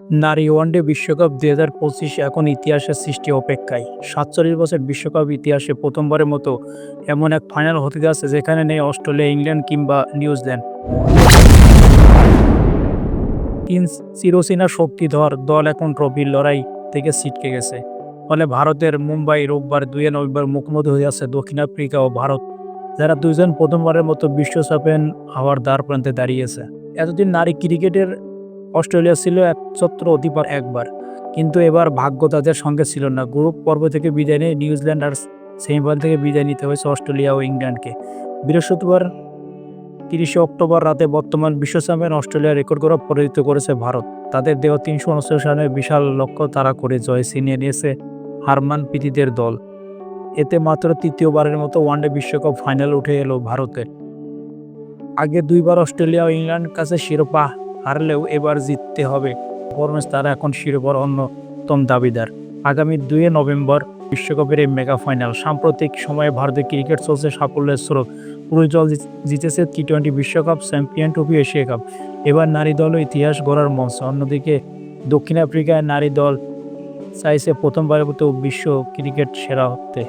নারী ওয়ানডে বিশ্বকাপ দুই হাজার পঁচিশ এখন ইতিহাসের সৃষ্টি অপেক্ষায়। সাতচল্লিশ বছর বিশ্বকাপ ইতিহাসে প্রথমবারের মতো এমন এক ফাইনাল হতে যাচ্ছে যেখানে নেই অস্ট্রেলিয়া, ইংল্যান্ড কিংবা নিউজিল্যান্ড। তিন চিরচেনা শক্তিধর দল এখন ট্রফির লড়াই থেকে ছিটকে গেছে। ফলে ভারতের মুম্বাই রোববার দুই নভেম্বর মুখোমুখি হয়ে আছে দক্ষিণ আফ্রিকা ও ভারত, যারা দুইজন প্রথমবারের মতো বিশ্ব চ্যাম্পিয়ন হওয়ার দ্বার প্রান্তে দাঁড়িয়েছে। এতদিন নারী ক্রিকেটের অস্ট্রেলিয়া ছিল একছত্র অধিপর একবার। কিন্তু এবার ভাগ্য তাদের সঙ্গে ছিল না। গ্রুপ পর্ব থেকে বিদায় নিয়ে নিউজিল্যান্ড আর সেমিফাইনাল থেকে বিদায় নিতে হয়েছে অস্ট্রেলিয়া ও ইংল্যান্ডকে। বৃহস্পতিবার তিরিশে অক্টোবর রাতে বর্তমান বিশ্ব চ্যাম্পিয়ন অস্ট্রেলিয়া রেকর্ড করা পরাজিত করেছে ভারত। তাদের দেওয়া তিনশো উনচল্লিশ রানের বিশাল লক্ষ্য তারা করে জয় ছিনিয়ে নিয়েছে হারমান পিতিদের দল। এতে মাত্র তৃতীয়বারের মতো ওয়ানডে বিশ্বকাপ ফাইনাল উঠে এলো ভারতের। আগে দুইবার অস্ট্রেলিয়া ও ইংল্যান্ড কাছে শিরোপা হারলেও এবার জিততে হবে। পরমেশ তারা এখন শিরোপার অন্যতম দাবিদার। আগামী দুই নভেম্বর বিশ্বকাপের এই মেগা ফাইনাল। সাম্প্রতিক সময়ে ভারতের ক্রিকেট চলছে সাফল্যের স্রোত। পুরো জল জিত- জিতেছে টি টোয়েন্টি বিশ্বকাপ, চ্যাম্পিয়ন ট্রফি, এশিয়া কাপ। এবার নারী দলও ইতিহাস গড়ার মঞ্চ। অন্যদিকে দক্ষিণ আফ্রিকায় নারী দল চাইছে প্রথমবারের মতো বিশ্ব ক্রিকেট সেরা হতে।